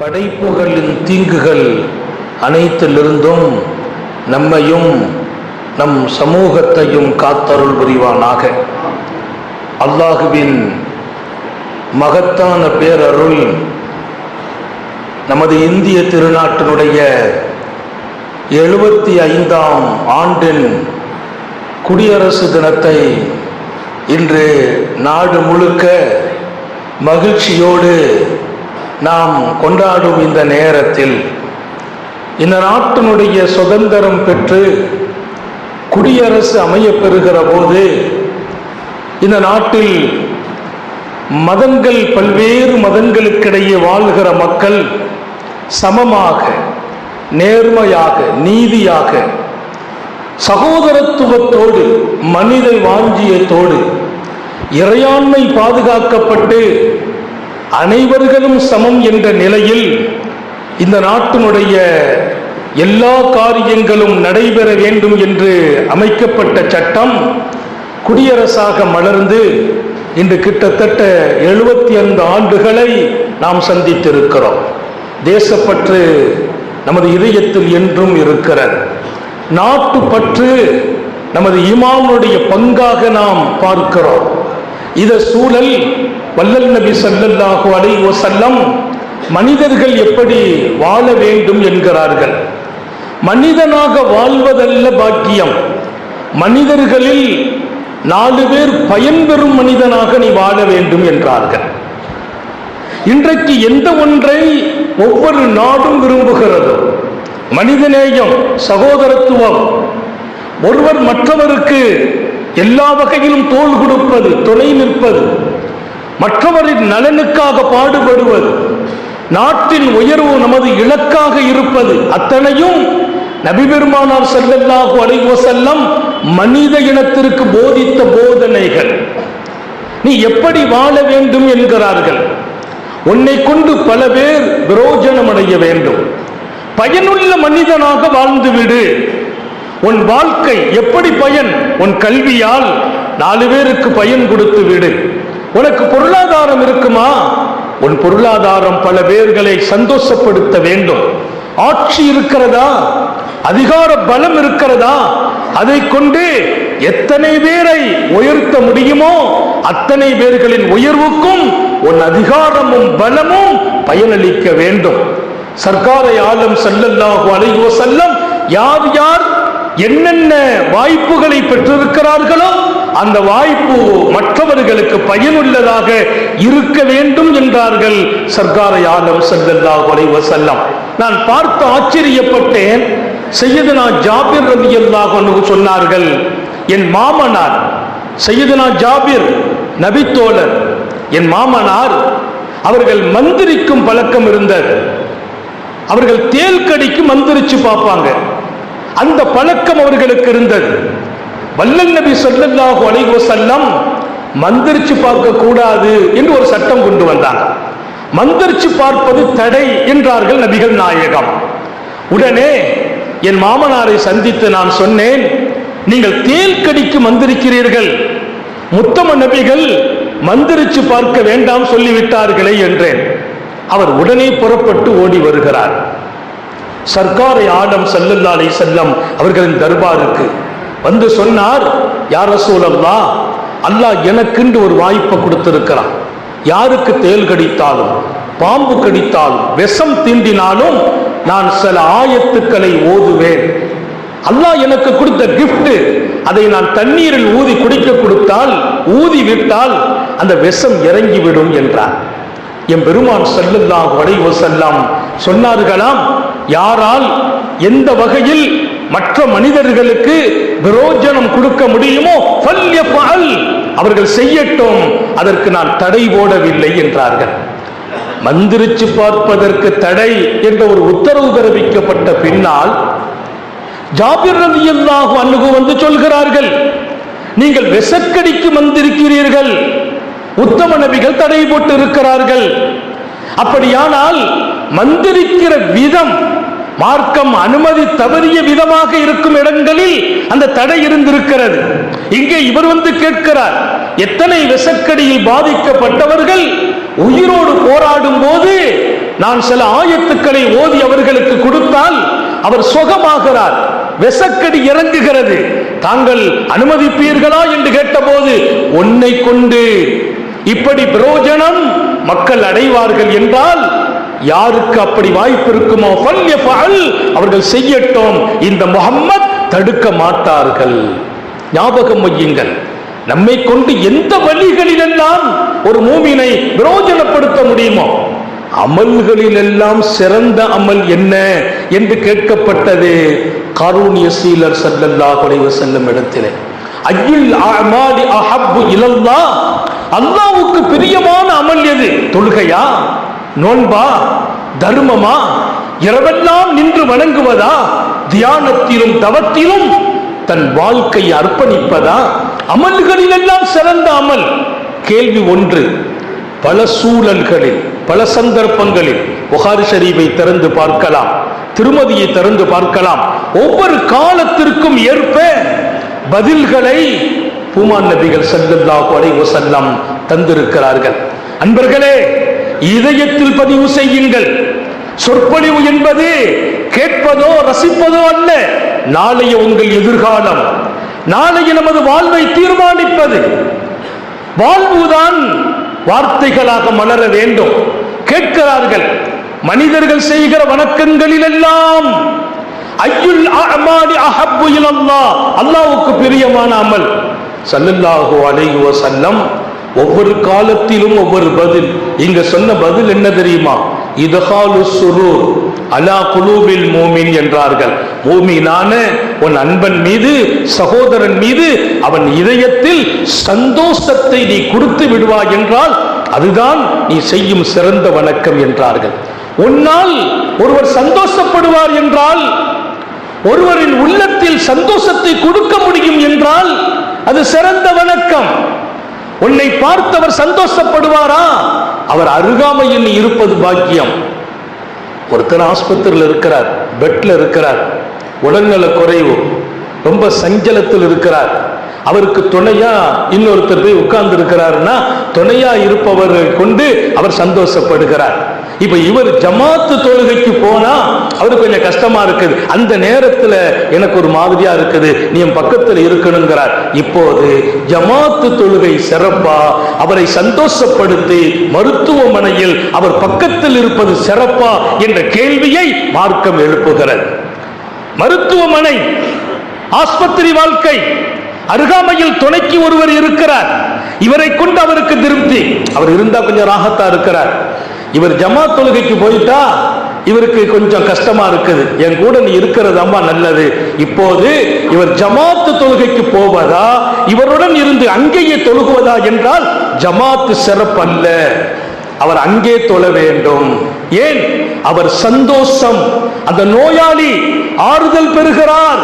படைப்புகளின் தீங்குகள் அனைத்திலிருந்தும் நம்மையும் நம் சமூகத்தையும் காத்தருள் புரிவானாக. அல்லாஹுவின் மகத்தான பேரருள் நமது இந்திய திருநாட்டினுடைய எழுபத்தி ஐந்தாம் ஆண்டின் குடியரசு தினத்தை இன்று நாடு முழுக்க மகிழ்ச்சியோடு நாம் கொண்டாடும் இந்த நேரத்தில் இந்த நாட்டினுடைய சுதந்திரம் பெற்று குடியரசு அமையப் பெறுகிற போது இந்த நாட்டில் மதங்கள் பல்வேறு மதங்களுக்கிடையே வாழ்கிற மக்கள் சமமாக நேர்மையாக நீதியாக சகோதரத்துவத்தோடு மனித வாஞ்சியத்தோடு இறையாண்மை பாதுகாக்கப்பட்டு அனைவர்களும் சமம் என்ற நிலையில் இந்த நாட்டினுடைய எல்லா காரியங்களும் நடைபெற வேண்டும் என்று அமைக்கப்பட்ட சட்டம் குடியரசாக மலர்ந்து இன்று கிட்டத்தட்ட எழுபத்தி ஐந்து ஆண்டுகளை நாம் சந்தித்திருக்கிறோம். தேசப்பற்று நமது இதயத்தில் என்றும் இருக்கிறது. நாட்டு பற்று நமது இமாமுடைய பங்காக நாம் பார்க்கிறோம். இத சூழல் வல்லல் நபி சல்லல்லாஹு அலை வசல்லம் மனிதர்கள் எப்படி வாழ வேண்டும் என்கிறார்கள். மனிதனாக வாழ்வதல்ல பாக்கியம். மனிதர்களில் நாலு பேர் பயன்பெறும் மனிதனாக நீ வாழ வேண்டும் என்றார்கள். இன்றைக்கு எந்த ஒன்றை ஒவ்வொரு நாடும் விரும்புகிறது? மனிதநேயம் சகோதரத்துவம். ஒருவர் மற்றவருக்கு எல்லா வகையிலும் தோள் கொடுப்பது துணை நிற்பது. மற்றவரின் நலனுக்காக பாடுபடுவது நாட்டின் உயர்வு நமது இலக்காக இருப்பது அத்தனையும் நபிபெருமானார் செல்லல்லாஹு அலைஹி செல்லம் மனித இனத்திற்கு போதித்த போதனைகள். நீ எப்படி வாழ வேண்டும் என்கிறார்கள். உன்னை கொண்டு பல பேர் விரோஜனம் அடைய வேண்டும். பயனுள்ள மனிதனாக வாழ்ந்து விடு உன் வாழ்க்கை எப்படி பயன்? உன் கல்வியால் நாலு பேருக்கு பயன் கொடுத்து விடு உனக்கு பொருளாதாரம் இருக்குமா? உன் பொருளாதாரம் பல பேர்களை சந்தோஷப்படுத்த வேண்டும். ஆட்சி இருக்கிறதா? அதிகார பலம் இருக்கிறதா? அதை கொண்டு எத்தனை பேரை உயர்த்த முடியுமோ அத்தனை பேர்களின் உயர்வுக்கும் உன் அதிகாரமும் பலமும் பயனளிக்க வேண்டும். சர்க்காரை ஆலம் சல்லல்லாஹு அலைஹி செல்லம் யார் யார் என்னென்ன வாய்ப்புகளை பெற்றிருக்கிறார்களோ அந்த வாய்ப்பு மற்றவர்களுக்கு பயனுள்ளதாக இருக்க வேண்டும் என்றார்கள் சர்க்காரை ஆலம் சல்லல்லாஹு அலைஹி வஸல்லம். நான் பார்த்து ஆச்சரியப்பட்டேன். செய்யதுனா ஜாபிர் ரவி அல்லாஹ் சொன்னார்கள் என் மாமனார் செய்யதுனா ஜாபிர் நபித்தோழர் என் மாமனார் அவர்கள் மந்திரிக்கும் பழக்கம் இருந்தது. அவர்கள் தேல் கடிக்கு மந்திரிச்சு பார்ப்பாங்க. அந்த பழக்கம் அவர்களுக்கு இருந்தது. வல்லல் நபி ஸல்லல்லாஹு அலைஹி மந்திரிச்சு பார்க்க கூடாது என்று ஒரு சட்டம் கொண்டு வந்தாங்க. மந்திரிச்சு பார்ப்பது தடை என்றார்கள் நபிகள் நாயகம். உடனே என் மாமனாரை சந்தித்து நான் சொன்னேன் நீங்கள் தேல் கடிக்கு மந்திரிக்கிறீர்கள். முத்தம நபிகள் மந்திரிச்சு பார்க்க வேண்டாம் சொல்லிவிட்டார்களே என்றேன். அவர் உடனே புறப்பட்டு ஓடி வருகிறார். சர்க்காரை ஆடம் சல்லல்லா செல்லம் அவர்களின் தர்பாருக்கு வந்து சொன்னார் யார் சூழல்லா அல்லாஹ் எனக்குண்டு ஒரு வாய்ப்பை கொடுத்திருக்கிறான். யாருக்கு தேல் கடித்தாலும் பாம்பு கடித்தாலும் விஷம் தீண்டினாலும் நான் சில ஆயத்துக்களை ஓதுவேன். அல்லாஹ் எனக்கு கொடுத்த கிஃப்ட் அதை நான் தண்ணீரில் ஊதி குடிக்க கொடுத்தால் ஊதி விட்டால் அந்த விஷம் இறங்கிவிடும் என்றார். என் பெருமான் செல்லல்லாஹு அலைஹி செல்லாம் சொன்னார்களாம் யாரால் எந்த வகையில் மற்ற மனிதர்களுக்கு விரோஜனம் கொடுக்க முடியுமோ? அவர்கள் செய்யட்டும். அதற்கு நான் தடை போடவில்லை என்றார்கள். மந்திரிச்சு பார்ப்பதற்கு தடை என்ற ஒரு உத்தரவு பிறப்பிக்கப்பட்ட பின்னால் ஜாபிர் ரலியல்லாஹு அன்ஹு வந்து சொல்கிறார்கள் நீங்கள் விசக்கடிக்கு வந்திருக்கிறீர்கள். உத்தம நபிகள் தடை போட்டு இருக்கிறார்கள் அப்படியானால் மந்திரிக்கிற விதம் மார்க்கம் அனுமதி தவறிய விதமாக இருக்கும் இடங்களில் அந்த தடை இருந்திருக்கிறது. இங்கே இவர் வந்து கேட்கிறார் எத்தனை விசக்கடியில் பாதிக்கப்பட்டவர்கள் உயிரோடு போராடும் போது நான் சில ஆயத்துக்களை ஓதி அவர்களுக்கு கொடுத்தால் அவர் சுகமாகிறார் விசக்கடி இறங்குகிறது. தாங்கள் அனுமதிப்பீர்களா என்று கேட்டபோது உன்னை கொண்டு இப்படி பிரயோஜனம் மக்கள் அடைவார்கள் என்றால் யாருக்கு அப்படி வாய்ப்பு இருக்குமோ அவர்கள் செய்யட்டும். இந்த முகம்மத் தடுக்க மாட்டார்கள். ஞாபகம் வையுங்கள். நம்மை கொண்டு எந்த வழிகளிலெல்லாம் ஒரு மூமினை பிரயோஜனப்படுத்த முடியுமோ அமல்களிலெல்லாம் சிறந்த அமல் என்ன என்று கேட்கப்பட்டது கருணிய சீலர் செல்லல்லா குறைவு செல்லும் இடத்திலே. ஐயுல் அமாதி அஹப்பு இலல்லாஹ். அல்லாஹ்வுக்கு பிரியமான அமல் எது? தொழுகையா? நோன்பா? தர்மமா? இரவெல்லாம் நின்று வணங்குவதா? தியானத்திலும் தவத்திலும் தன் வாழ்க்கையை அர்ப்பணிப்பதா? அமல்களிலெல்லாம் சிறந்த அமல். கேள்வி ஒன்று பல சூழல்களில் பல சந்தர்ப்பங்களில் புகார் ஷரீஃபை திறந்து பார்க்கலாம் திருமதியை திறந்து பார்க்கலாம். ஒவ்வொரு காலத்திற்கும் ஏற்ப பதில்களை பூமான் நபிகள் செல்லல்லாஹு அலைஹி தந்திருக்கிறார்கள். அன்பர்களே இதயத்தில் பதிவு செய்யுங்கள். சொற்பொழிவு என்பது கேட்பதோ ரசிப்பதோ அல்ல நாளைய உங்கள் எதிர்காலம். நாளைய நமது வாழ்வை தீர்மானிப்பது. வாழ்வுதான் வார்த்தைகளாக மலர வேண்டும். கேட்கிறார்கள் மனிதர்கள் செய்கிற வணக்கங்களில் எல்லாம் ஐயுல் அமாலி அஹப்பு இலல்லாஹ். பிரியமான அமல். ஸல்லல்லாஹு அலைஹி வஸல்லம் ஒவ்வொரு காலத்திலும் ஒவ்வொரு பதில். இங்க சொன்ன பதில் என்ன தெரியுமா? இதஹாலு சுரூர் அலா குலூபில் மூமின் என்றார்கள். மூமினான உன் அன்பன் மீது சகோதரன் மீது அவன் இதயத்தில் சந்தோஷத்தை நீ கொடுத்து விடுவாய் என்றால் அதுதான் நீ செய்யும் சிறந்த வணக்கம் என்றார்கள். உன்னால் ஒருவர் சந்தோஷப்படுவார் என்றால் ஒருவரின் உள்ளத்தில் சந்தோஷத்தை கொடுக்க முடியும் என்றால் அது சிறந்த வணக்கம். உன்னை பார்த்தவர் சந்தோஷப்படுவாரா? அவர் அருகாமையில் இருப்பது பாக்கியம். ஒருத்தர் ஆஸ்பத்திரியில் இருக்கிறார் பெட்ல இருக்கிறார் உடல்நல குறைவு ரொம்ப சஞ்சலத்தில் இருக்கிறார். அவருக்கு துணையா இன்னொருத்தர் போய் உட்கார்ந்து இருக்கிறாருன்னா துணையா இருப்பவரை கொண்டு அவர் சந்தோஷப்படுகிறார். இப்ப இவர் ஜமாத்து தொழுகைக்கு போனா அவருக்கு கொஞ்சம் கஷ்டமா இருக்குது. அந்த நேரத்துல எனக்கு ஒரு மாதிரியா இருக்குது. நீ என் பக்கத்துல இருக்கணுங்கிறார். இப்போது ஜமாத்து தொழுகை சிறப்பா? அவரை சந்தோஷப்படுத்தி மருத்துவமனையில் அவர் பக்கத்தில் இருப்பது சிறப்பா என்ற கேள்வியை மார்க்கம் எழுப்புகிறது. மருத்துவமனை ஆஸ்பத்திரி வாழ்க்கை அருகாமையில் துணைக்கு ஒருவர் இருக்கிறார். இவரை கொண்டு அவருக்கு திருப்தி. அவர் இருந்தா கொஞ்சம் ராகத்தா இருக்கிறார். இவர் ஜமாத் தொழுகைக்கு போயிட்டா இவருக்கு கொஞ்சம் கஷ்டமா இருக்குது. என் கூட நீ இருக்கிறதாம்மா நல்லது. இப்போது இவர் ஜமாத்து தொழுகைக்கு போவதா? இவருடன் இருந்து அங்கேயே தொழுகுவதா என்றால் ஜமாத்து சிறப்பல்ல. அவர் அங்கே தொழ வேண்டும். ஏன்? அவர் சந்தோஷம். அந்த நோயாளி ஆறுதல் பெறுகிறார்.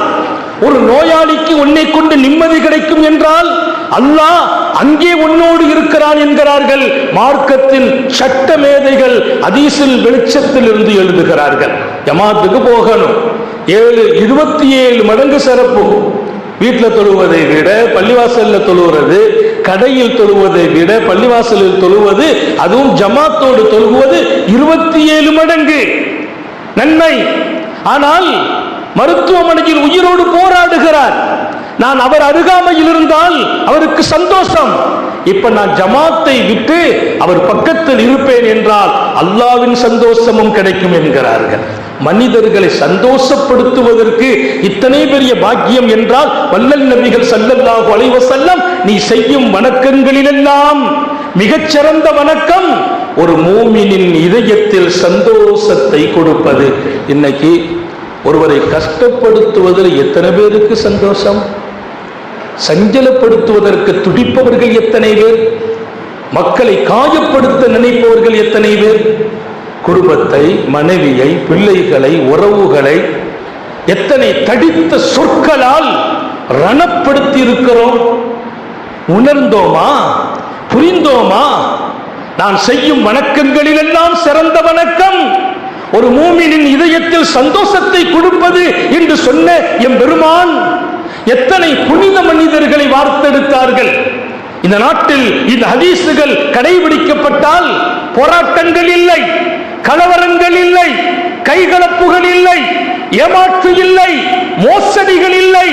ஒரு நோயாளிக்கு உன்னை கொண்டு நிம்மதி கிடைக்கும் என்றால் அல்லாஹ் அங்கே உன்னோடு இருக்கிறான் என்கிறார்கள். மார்க்கத்தின் சட்ட மேதைகள் அதீசில் வெளிச்சத்தில் இருந்து எழுதுகிறார்கள். ஜமாத்துக்கு போகணும். ஏழு இருபத்தி ஏழு மடங்கு சிறப்பு. வீட்டில் தொழுவதை விட பள்ளிவாசலில் தொழுவது கடையில் தொழுவதை விட பள்ளிவாசலில் தொழுவது அதுவும் ஜமாத்தோடு தொழுவது இருபத்தி ஏழு மடங்கு. நன்மை. ஆனால் மருத்துவமனையில் உயிரோடு போராடுகிறார். நான் அவர் அருகாமையில் இருந்தால் அவருக்கு சந்தோஷம். இப்ப நான் ஜமாத்தை விட்டு அவர் பக்கத்தில் இருப்பேன் என்றால் அல்லாவின் சந்தோஷமும் கிடைக்கும் என்கிறார்கள். மனிதர்களை சந்தோஷப்படுத்துவதற்கு இத்தனை பெரிய பாக்கியம் என்றால் வல்லல் நபிகள் ஸல்லல்லாஹு அலைஹி செல்லம் நீ செய்யும் வணக்கங்களிலெல்லாம் மிகச்சிறந்த வணக்கம் ஒரு மூமினின் இதயத்தில் சந்தோஷத்தை கொடுப்பது. இன்னைக்கு ஒருவரை கஷ்டப்படுத்துவதில் எத்தனை பேருக்கு சந்தோஷம்? சஞ்சலப்படுத்துவதற்கு துடிப்பவர்கள் எத்தனை பேர்? மக்களை காயப்படுத்த நினைப்பவர்கள் எத்தனை பேர்? குடும்பத்தை மனைவியை பிள்ளைகளை உறவுகளை எத்தனை தடித்த சொற்களால் ரணப்படுத்தி இருக்கிறோம் உணர்ந்தோமா? புரிந்தோமா? நான் செய்யும் வணக்கங்களிலெல்லாம் சிறந்த வணக்கம். ஒரு மூமினின் இதயத்தில் சந்தோஷத்தை கொடுப்பது என்று சொன்ன என் பெருமான் எத்தனை புனித மனிதர்களை வார்த்தெடுத்தார்கள்? இந்த நாட்டில் இந்த ஹதீசுகள் கடைபிடிக்கப்பட்டால் போராட்டங்கள் இல்லை கலவரங்கள் இல்லை கைகலப்புகள் இல்லை ஏமாற்று இல்லை மோசடிகள் இல்லை.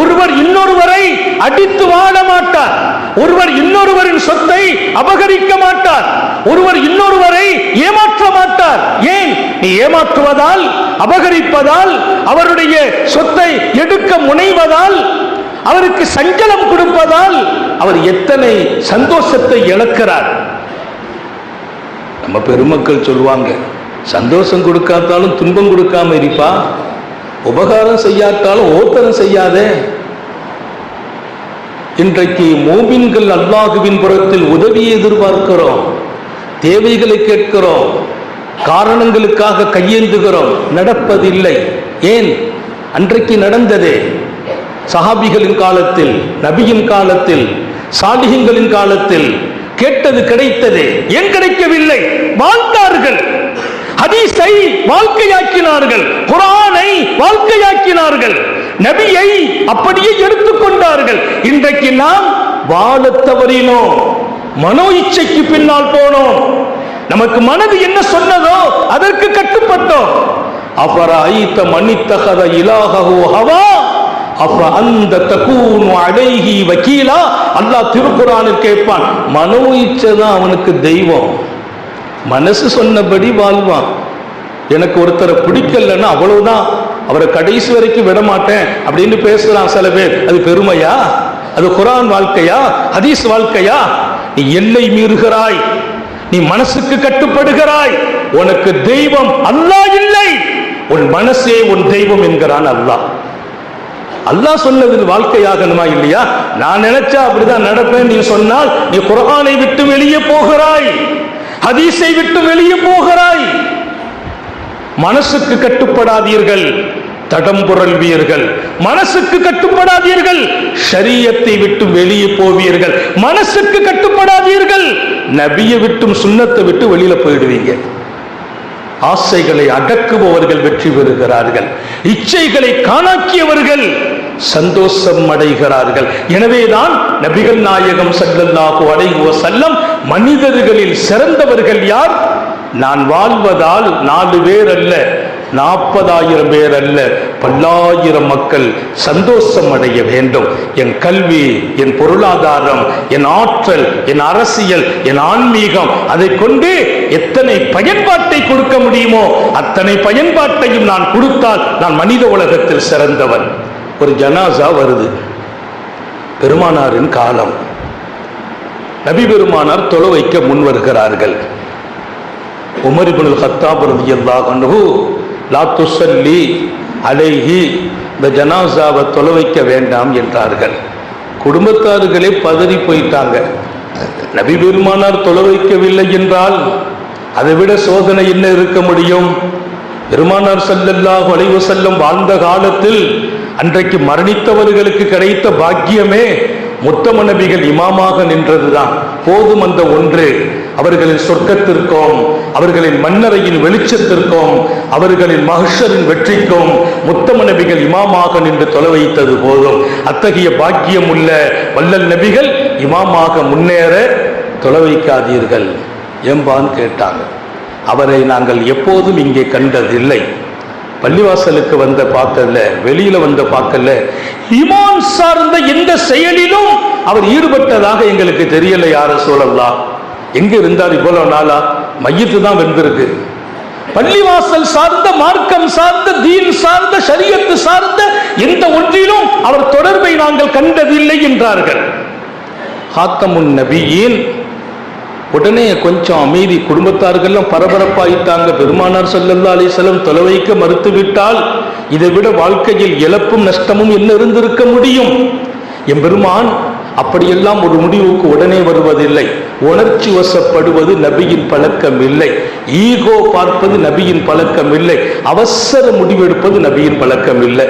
ஒருவர் இன்னொருவரை அடித்து வாழ மாட்டார். ஒருவர் இன்னொருவரின் சொத்தை அபகரிக்க மாட்டார். ஒருவர் இன்னொருவரை ஏமாற்ற மாட்டார். ஏன்? நீ ஏமாற்றுவதால் அபகரிப்பதால் அவருடைய சொத்தை எடுக்க முனைவதால் அவருக்கு சஞ்சலம் கொடுப்பதால் அவர் எத்தனை சந்தோஷத்தை இழக்கிறார். நம்ம பெருமக்கள் சொல்லுவாங்க சந்தோஷம் கொடுக்காத்தாலும் துன்பம் கொடுக்காம இருப்பா. உபகாரம் செய்யாட்டாலும் ஓத்தரம் செய்யாதே. இன்றைக்கு மோபின்கள் அல்லாஹுவின் புறத்தில் உதவியை எதிர்பார்க்கிறோம் தேவைகளை கேட்கிறோம் காரணங்களுக்காக கையேந்துகிறோம். நடப்பதில்லை. ஏன்? அன்றைக்கு நடந்ததே. சஹாபிகளின் காலத்தில் நபியின் காலத்தில் சாலிகங்களின் காலத்தில் கேட்டது கிடைத்தது. ஏன் கிடைக்கவில்லை? வாழ்ந்தார்கள். ஹதீஸை வாழ்க்கையாக்கினார்கள் குரானை வாழ்க்கையாக்கினார்கள் நபியை அப்படியே எடுத்துக்கொண்டார்கள். இன்றைக்கு நாம் வாழ தவறினோம் மனோ இச்சைக்கு பின்னால் போனோம். நமக்கு மனது என்ன சொன்னதோ அதற்கு கட்டுப்பட்டோம். அபராயித்த மன்னித்தகத இலாகஹு ஹவா அப்ப அந்த தகூனு அடைகி வக்கீலா அல்லாஹ் திருக்குறானில் கேட்பான் மனோ இச்சை தான் அவனுக்கு தெய்வம். மனசு சொன்னபடி வாழ்வான். எனக்கு ஒருத்தரை பிடிக்கலன்னா அவ்வளவுதான். அவரை கடைசி வரைக்கும் விட மாட்டேன் அப்படின்னு பேசுறான் சில பேர். அது பெருமையா? அது குரான் வாழ்க்கையா? ஹதீஸ் வாழ்க்கையா? நீ எல்லை மீறுகிறாய். நீ மனசுக்கு கட்டுப்படுகிறாய். உனக்கு தெய்வம் அல்லாஹ் இல்லை. உன் மனசே உன் தெய்வம் என்கிறான் அல்லாஹ். அல்லாஹ் சொன்னது வாழ்க்கையாகணுமா இல்லையா? நான் நினைச்சா அப்படிதான் நடப்பேன் நீ சொன்னால் நீ குரானை விட்டு வெளியே போகிறாய். ஹதீஸை விட்டு வெளியே போகிறாய். மனசுக்கு கட்டுப்படாதீர்கள் தடம் புரள்வீர்கள். மனசுக்கு கட்டுப்படாதீர்கள் ஷரியத்தை விட்டு வெளியே போவீர்கள். மனசுக்கு கட்டுப்படாதீர்கள் நபியை விட்டும் சுண்ணத்தை விட்டு வெளியில போயிடுவீங்க. ஆசைகளை அடக்குபவர்கள் வெற்றி பெறுகிறார்கள். இச்சைகளை காணாக்கியவர்கள் சந்தோஷம் அடைகிறார்கள். எனவேதான் நபிகள் நாயகம் ஸல்லல்லாஹு அடைகுவ செல்லம் மனிதர்களில் சிறந்தவர்கள் யார்? நான் வாழ்வதால் நாலு பேர் அல்ல நாற்பதாயிரம் பேர் அல்ல பல்லாயிரம் மக்கள் சந்தோஷம் அடைய வேண்டும். என் கல்வி என் பொருளாதாரம் என் ஆற்றல் என் அரசியல் என் ஆன்மீகம் அதை கொண்டு எத்தனை பயன்பாட்டை கொடுக்க முடியுமோ அத்தனை பயன்பாட்டையும் நான் கொடுத்தால் நான் மனித உலகத்தில் சிறந்தவன். ஒரு ஜனாசா வருது. பெருமானாரின் காலம். நபி பெருமானார் தொலை வைக்க முன் வருகிறார்கள் உமர் இப்னுல் கத்தாப் ரலியல்லாஹு அன்ஹு லா துசல்லி அலைஹி இந்த ஜனாசாவை தொலை வைக்க வேண்டாம் என்றார்கள். குடும்பத்தார்களே பதறி போயிட்டாங்க. நபி பெருமானார் தொலை வைக்கவில்லை என்றால் அதை விட சோதனை என்ன இருக்க முடியும்? பெருமானார் செல்லல்லா வளைவு செல்லும் வாழ்ந்த காலத்தில் அன்றைக்கு மரணித்தவர்களுக்கு கிடைத்த பாக்கியமே உத்தம நபிகள் இமாமாக நின்றதுதான். போதும் அந்த ஒன்று. அவர்களின் சொர்க்கத்திற்கும் அவர்களின் மன்னரையின் வெளிச்சத்திற்கும் அவர்களின் மகிஷரின் வெற்றிக்கும் முத்தம நபிகள் இமாமாக நின்று தொலை வைத்தது போதும். அத்தகைய பாக்கியம் உள்ள வல்லல் நபிகள் இமாமாக முன்னேற தொலை வைக்காதீர்கள் எம்பான் கேட்டாங்க அவரை நாங்கள் எப்போதும் இங்கே கண்டதில்லை. பள்ளிவாசலுக்கு வந்த பார்க்கல வெளியில வந்த பார்க்கல ஈமான் சார்ந்த எந்த செயலிலும் அவர் ஈடுபட்டதாக எங்களுக்கு தெரியல யார சூழல்லாம் எங்க இருந்தார் இவ்வளவு நாளா? மையத்து தான் வெந்திருக்கு பள்ளிவாசல் சார்ந்த மார்க்கம் சார்ந்த தீன் சார்ந்த சரியத்து சார்ந்த எந்த ஒன்றிலும் அவர் தொடர்பை நாங்கள் கண்டதில்லை என்றார்கள். ஹாத்தமுன் நபியின் உடனே கொஞ்சம் அமைதி குடும்பத்தார்கள்லாம் பரபரப்பாயிட்டாங்க. பெருமானார் சல்லல்லா அலைஹி தொலைவைக்க தொலை வைக்க மறுத்துவிட்டால் இதை விட வாழ்க்கையில் இழப்பும் நஷ்டமும் என்ன இருந்திருக்க முடியும்? எம்பெருமான் அப்படியெல்லாம் ஒரு முடிவுக்கு உடனே வருவதில்லை. உணர்ச்சி வசப்படுவது நபியின் பழக்கம் இல்லை. ஈகோ பார்ப்பது நபியின் பழக்கம் இல்லை. அவசர முடிவெடுப்பது நபியின் பழக்கம் இல்லை.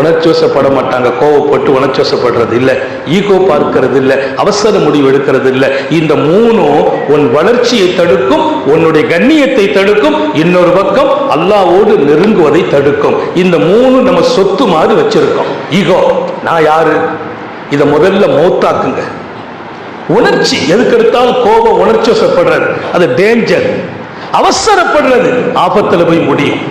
உணர்ச்சி வசப்பட மாட்டாங்க கோவப்பட்டு உணர்ச்சிவசப்படுறது இல்லை ஈகோ பார்க்கறது இல்லை அவசர முடிவு எடுக்கிறது இல்லை இந்த மூணும் உன் வளர்ச்சியை தடுக்கும் உன்னுடைய கண்ணியத்தை தடுக்கும் இன்னொரு பக்கம் அல்லாவோடு நெருங்குவதை தடுக்கும். இந்த மூணு நம்ம சொத்து மாதிரி வச்சிருக்கோம். ஈகோ நான் யாரு? இதை முதல்ல மௌத்தாக்குங்க. உணர்ச்சி எதுக்கெடுத்தாலும் கோபம் உணர்ச்சி வசப்படுறது அது டேஞ்சர் அவசரப்படுறது. ஆபத்தில் போய் முடியும்.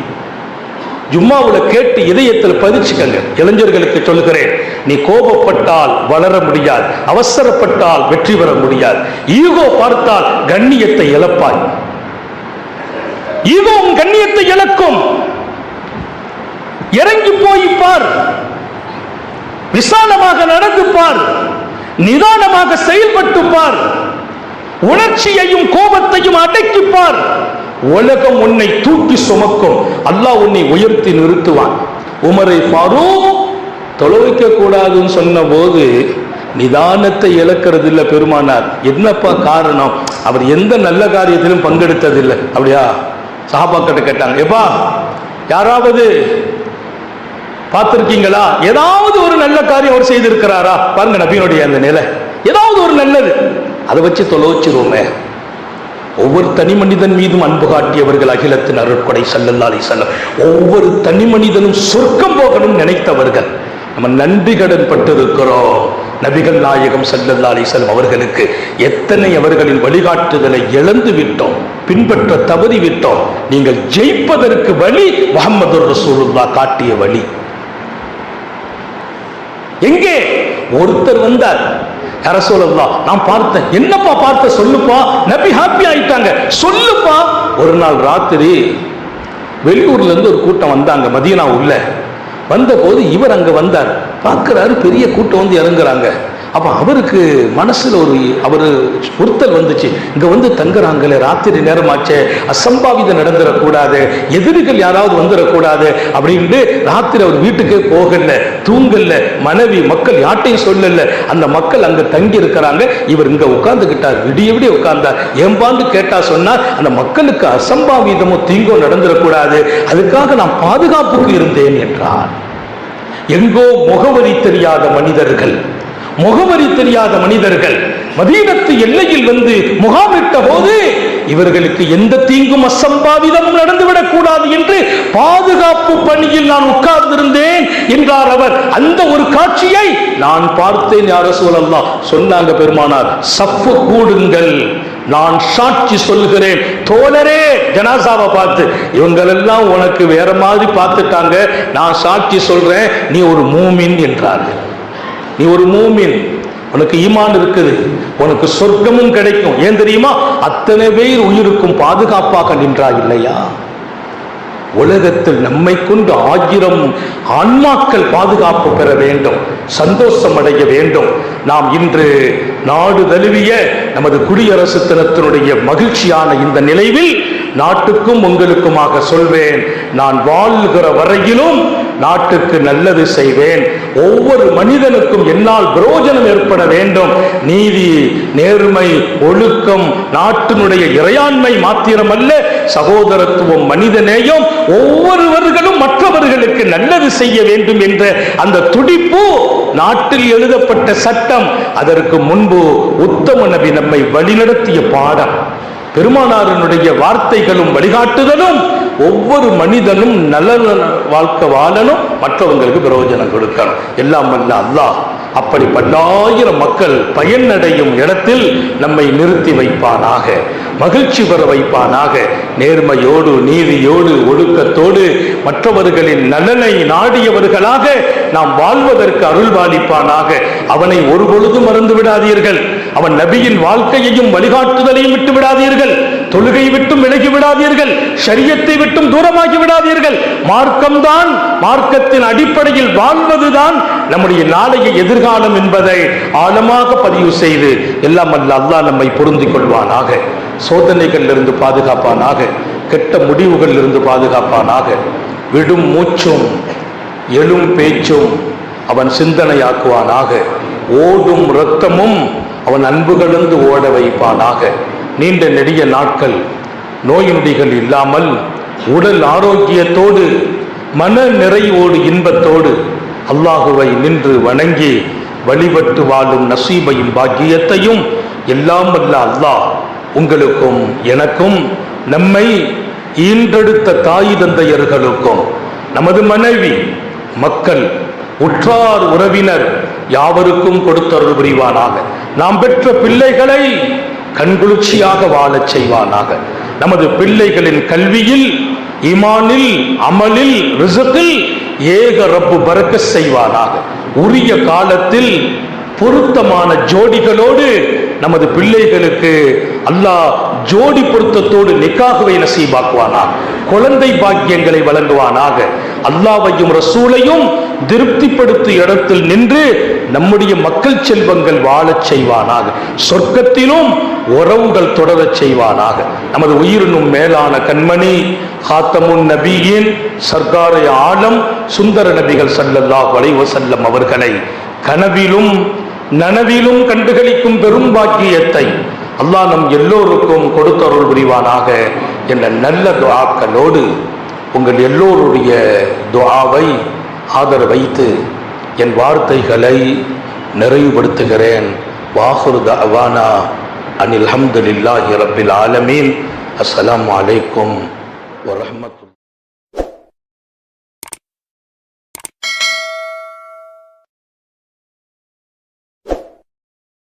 ஜும்மாவில் கேட்டு இதயத்தில் பதிச்சுக்கங்க. இளைஞர்களுக்கு சொல்லுகிறேன் நீ கோபப்பட்டால் வளர முடியாது அவசரப்பட்டால் வெற்றி பெற முடியாது. ஈகோ பார்த்தால் கண்ணியத்தை இழப்பாய். ஈகோ உன் கண்ணியத்தை இழக்கும். இறங்கி போய் பார். விசாலமாக நடந்து பார். நிதானமாக செயல்பட்டு பார். உணர்ச்சியையும் கோபத்தையும் அடக்கிப்பார் பார். உலகம் உன்னை தூக்கி சுமக்கும். அல்லாஹ் உன்னை உயர்த்தி நிறுத்துவான். உமரை ஃபாரூக் தொலைவிக்க கூடாதுன்னு சொன்ன போது நிதானத்தை இழக்கிறது இல்லை பெருமானார். என்னப்பா காரணம்? அவர் எந்த நல்ல காரியத்திலும் பங்கெடுத்ததில்லை. அப்படியா? சஹாபாக்கிட்ட கேட்டாங்க எப்பா யாராவது பார்த்திருக்கீங்களா? ஏதாவது ஒரு நல்ல காரியம் அவர் செய்திருக்கிறாரா? பாருங்க நபியினுடைய அந்த நிலை. ஏதாவது ஒரு நல்லது. அதை வச்சு தொலைச்சிருவோமே ஒவ்வொரு தனி மனிதன் மீதும் அன்பு காட்டியவர்கள் அகிலத்தின் அருட்கொடை சல்லல்லாலை செல்லம் ஒவ்வொரு தனி மனிதனும் சொர்க்கம் போகணும் நினைத்தவர்கள். நம்ம நன்றி கடன் பட்டிருக்கிறோம். நபிகள் நாயகம் சல்லல்லா அலிசல்லம் அவர்களுக்கு எத்தனை அவர்களின் வழிகாட்டுதலை இழந்து விட்டோம் பின்பற்ற தவறி விட்டோம். நீங்கள் ஜெயிப்பதற்கு வழி முகமது ரசூலுல்லா காட்டிய வழி. எங்கே? ஒருத்தர் வந்தார். யார சொல்லலாம் நான் பார்த்தேன். என்னப்பா பார்த்த? சொல்லுப்பா. நபி ஹாப்பி ஆயிட்டாங்க. சொல்லுப்பா. ஒரு நாள் ராத்திரி வெளியூர்ல இருந்து ஒரு கூட்டம் வந்தாங்க மதியனா உள்ள வந்தபோது இவர் அங்க வந்தார். பார்க்கிறாரு பெரிய கூட்டம் வந்து இறங்குறாங்க. அப்போ அவருக்கு மனசில் ஒரு அவர் பொருத்தல் வந்துச்சு. இங்கே வந்து தங்குறாங்களே ராத்திரி நேரமாச்சே அசம்பாவிதம் நடந்துடக்கூடாது எதிரிகள் யாராவது வந்துடக்கூடாது அப்படின்ட்டு ராத்திரி அவர் வீட்டுக்கே போகல தூங்கல மனைவி மக்கள் யார்ட்டையும் சொல்லல. அந்த மக்கள் அங்கே தங்கி இருக்கிறாங்க இவர் இங்கே உட்காந்துக்கிட்டார் விடிய விடிய உட்கார்ந்தார். ஏம்பாண்டு கேட்டா சொன்னால் அந்த மக்களுக்கு அசம்பாவிதமோ தீங்கோ நடந்துடக்கூடாது அதுக்காக நான் பாதுகாப்புக்கு இருந்தேன் என்றார். எங்கோ முகவரி தெரியாத மனிதர்கள். முகவரி தெரியாத மனிதர்கள். மதீனத்து எல்லையில் வந்து முகாமிட்ட போது இவர்களுக்கு எந்த தீங்கும் அசம்பாவிதமும் நடந்துவிடக் கூடாது என்று பாதுகாப்பு பணியில் நான் உட்கார்ந்திருந்தேன் என்றார் அவர். அந்த ஒரு காட்சியை நான் பார்த்தேன் யார சொல்லலாம் சொன்னாங்க பெருமானார் சப்பு கூடுங்கள். நான் சாட்சி சொல்கிறேன். தோழரே ஜனாசாவை பார்த்து இவங்களெல்லாம் உனக்கு வேற மாதிரி பார்த்துட்டாங்க. நான் சாட்சி சொல்றேன். நீ ஒரு மூமின் என்றார்கள். நீ ஒரு மூமின் உனக்கு ஈமான் இருக்குது உனக்கு சொர்க்கமும் கிடைக்கும். ஏன் தெரியுமா? அத்தனை பேர் உயிருக்கும் பாதுகாப்பாக நின்றாய் இல்லையா? உலகத்தில் நம்மை கொண்டு ஆயிரம் ஆன்மாக்கள் பாதுகாப்பு பெற வேண்டும் சந்தோஷம் அடைய வேண்டும். நாம் இன்று நாடு தழுவிய நமது குடியரசு தினத்தினுடைய மகிழ்ச்சியான இந்த நிலையில் நாட்டுக்கும் உங்களுக்குமாக சொல்வேன். நான் வாழ்கிற வரையிலும் நாட்டுக்கு நல்லது செய்வேன். ஒவ்வொரு மனிதனுக்கும் என்னால் பிரயோஜனம் ஏற்பட வேண்டும். நீதி நேர்மை ஒழுக்கம் நாட்டினுடைய இறையாண்மை மாத்திரமல்ல சகோதரத்துவம் மனிதநேயம் ஒவ்வொருவர்களும் மற்றவர்களுக்கு நல்லது செய்ய வேண்டும் என்ற அந்த துடிப்பு நாட்டில் எழுதப்பட்ட சட்டம். அதற்கு முன்பு உத்தம நபி நம்மை வழிநடத்திய பாடம் பெருமானாரினுடைய வார்த்தைகளும் வழிகாட்டுதலும் ஒவ்வொரு மனிதனும் நல்ல வாழ்க்கை வாழணும் மற்றவங்களுக்கு பிரயோஜனம் கொடுக்கணும். எல்லாம் வந்து அல்லாஹ். அப்படி பல்லாயிரம் மக்கள் பயனடையும் இடத்தில் நம்மை நிறுத்தி வைப்பானாக மகிழ்ச்சி பெற வைப்பானாக நேர்மையோடு நீதியோடு ஒழுக்கத்தோடு மற்றவர்களின் நலனை நாடியவர்களாக நாம் வாழ்வதற்கு அருள்வாளிப்பானாக. அவனை ஒரு பொழுதும் மறந்து விடாதீர்கள் அவன் நபியின் வாழ்க்கையையும் வழிகாட்டுதலையும் விட்டு விடாதீர்கள். தொழுகை விட்டும் விலகி விடாதீர்கள். சரியத்தை விட்டும் தூரமாகி விடாதீர்கள். மார்க்கம்தான் மார்க்கத்தின் அடிப்படையில் வாழ்வதுதான் நம்முடைய நாளைய எதிர்காலம் என்பதை ஆழமாக பதிவு செய்து எல்லாம் அல்ல அல்லாஹ் நம்மை பொருந்திக் கொள்வானாக. சோதனைகளில் இருந்து பாதுகாப்பானாக. கெட்ட முடிவுகளிலிருந்து பாதுகாப்பானாக. விடும் மூச்சும் எழும் பேச்சும் அவன் சிந்தனையாக்குவானாக. ஓடும் இரத்தமும் அவன் அன்பு கலந்து ஓட வைப்பானாக. நீண்ட நெடிய நாட்கள் நோய் நொடிகள் இல்லாமல் உடல் ஆரோக்கியத்தோடு மன நிறைவோடு இன்பத்தோடு அல்லாஹுவை நின்று வணங்கி வழிபட்டு வாழும் நசீபையும் பாக்கியத்தையும் எல்லாம் வல்ல அல்லாஹ் உங்களுக்கும் எனக்கும் நம்மை ஈன்றெடுத்த தாய் தந்தையர்களுக்கும் நமது மனைவி மக்கள் உற்றார் உறவினர் யாவருக்கும் கொடுத்தருள் புரிவானாக. நாம் பெற்ற பிள்ளைகளை கண்குளிர்ச்சியாக வாழச் செய்வானாக. நமது பிள்ளைகளின் கல்வியில் ஈமானில் அமலில் ரிசத்தில் ஏக ரப்பு பறக்க செய்வானாக. உரிய காலத்தில் பொருத்தமான ஜோடிகளோடு நமது பிள்ளைகளுக்கு அல்லாஹ் ஜோடி பொருத்தத்தோடு நிக்காகவே நசீபாக்குவானா குழந்தை பாக்கியங்களை வழங்குவானாக. அல்லாவையும் ரசூலையும் திருப்திப்படுத்தும் இடத்தில் நின்று நம்முடைய மக்கள் செல்வங்கள் வாழச் செய்வானாக. சொர்க்கத்திலும் உறவுகள் தொடரச் செய்வானாக. நமது உயிரினும் மேலான கண்மணி ஹாத்தமுன் நபியின் சர்க்காரை ஆழம் சுந்தர நபிகள் சல்லல்லா வளைவ செல்லம் அவர்களை கனவிலும் நனவிலும் கண்டுகளிக்கும் பெரும் பாக்கியத்தை அல்லாஹ் நம் எல்லோருக்கும் கொடுத்தருள் புரிவானாக என்ற நல்ல துவாக்களோடு உங்கள் எல்லோருடைய துவாவை ஆதரவு வைத்து என் வார்த்தைகளை நிறைவுபடுத்துகிறேன். வாஹுர் தவானா அனில் ஹம்துலில்லாஹி ரபில் ஆலமீன். அஸ்லாம் அலைக்கும் வரமத்து